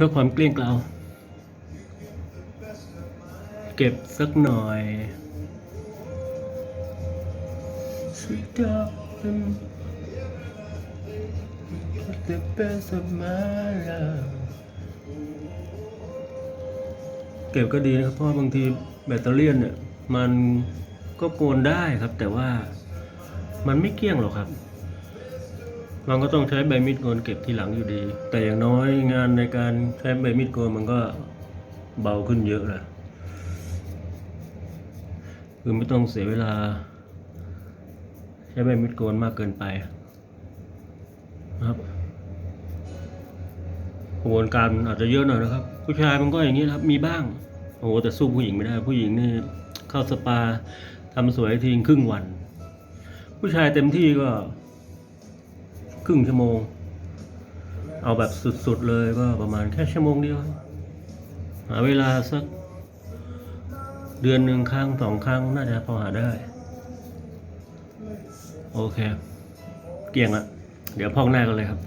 พื่อความเกลี้ยงเกลาเก็บสักหน่อยสุดยอดเป็น the best of my life เก็บก็ดีนะครับเพราะบางทีแบตเตอรี่เนี่ย มันก็โกนได้ครับ แต่ว่ามันไม่เกลี้ยงหรอกครับ มันก็ต้องใช้ใบมีดโกนเก็บทีหลังอยู่ดี แต่อย่างน้อยงานในการใช้ใบมีดโกนมันก็เบาขึ้นเยอะแหละคือไม่ต้องเสียเวลา ใช้ใบมีดโกนมากเกินไปนะครับกระบวนการอาจจะเยอะหน่อยนะครับ ผู้ชายมันก็อย่างนี้ครับมีบ้าง โอ้แต่สู้ผู้หญิงไม่ได้ ผู้หญิงนี่เข้าสปาทำสวยทีครึ่งวัน ผู้ชายเต็มที่ก็ ครึ่งชั่วโมง เอาแบบสุดๆเลยก็ประมาณแค่ชั่วโมงเดียว หาเวลาสัก เดือนหนึ่งครั้งสองครั้งน่าจะพอหาได้ โอเค เกี่ยงละเดี๋ยวพอกหน้ากันเลยครับ